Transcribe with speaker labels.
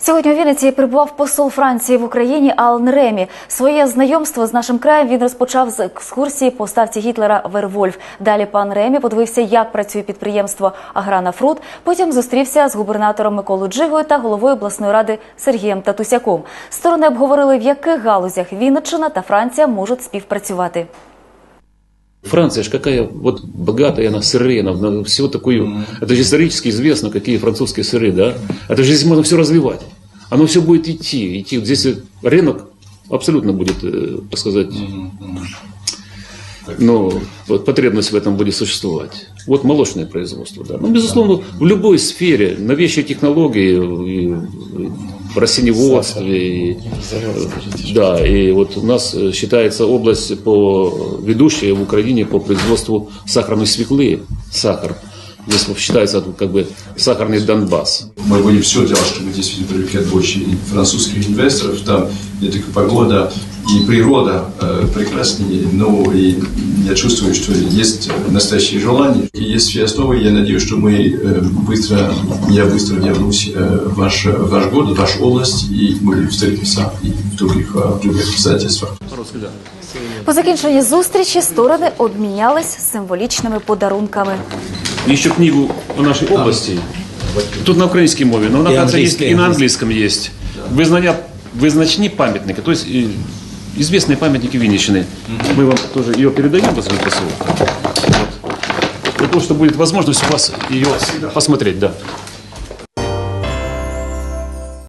Speaker 1: Сьогодні у Вінниці перебував посол Франції в Україні Алан Ремі. Своє знайомство з нашим краєм він розпочав з екскурсії по ставці Гітлера Вервольф. Далі пан Ремі подивився, як працює підприємство Аграна Фрут. Потім зустрівся з губернатором Миколою Джигою та головою обласної ради Сергієм Татусяком. Сторони обговорили, в яких галузях Вінниччина та Франція можуть співпрацювати.
Speaker 2: Франция же какая вот богатая она сыры, она на всего такую. Это же исторически известно, какие французские сыры, да? Это же здесь можно все развивать. Оно все будет идти, идти. Здесь рынок абсолютно будет, э, так сказать, ну, вот потребность в этом будет существовать. Вот молочное производство, да. Ну, безусловно, в любой сфере новейшие технологии и в растениеводстве, и, да, и вот у нас э, считается область по ведущая в Украине по производству сахарной свеклы, сахар. Здесь вот считается как бы сахарный Донбасс.
Speaker 3: Мы будем все делать, чтобы действительно привлекать больше французских инвесторов. Там не только погода и природа э, прекраснее, но и я чувствую, что есть настоящее желание. И есть все основы. Я надеюсь, что мы э, быстро, я быстро вернусь э, в ваш, в ваш город, в вашу область, и мы встретимся и в других, э, в других обстоятельствах.
Speaker 1: По закінченні зустрічі сторони обмінялись символічними подарунками.
Speaker 2: Еще книгу о нашей области. Тут на украинской мове, но она
Speaker 4: И
Speaker 2: кажется, есть,
Speaker 4: английской,
Speaker 2: и на
Speaker 4: английской.
Speaker 2: английском есть. Визнання, визначні памятники, то есть и известные памятники Винничины. Мы вам тоже ее передаем, господин посол. Вот. Для того, что будет возможность у вас ее посмотреть, да.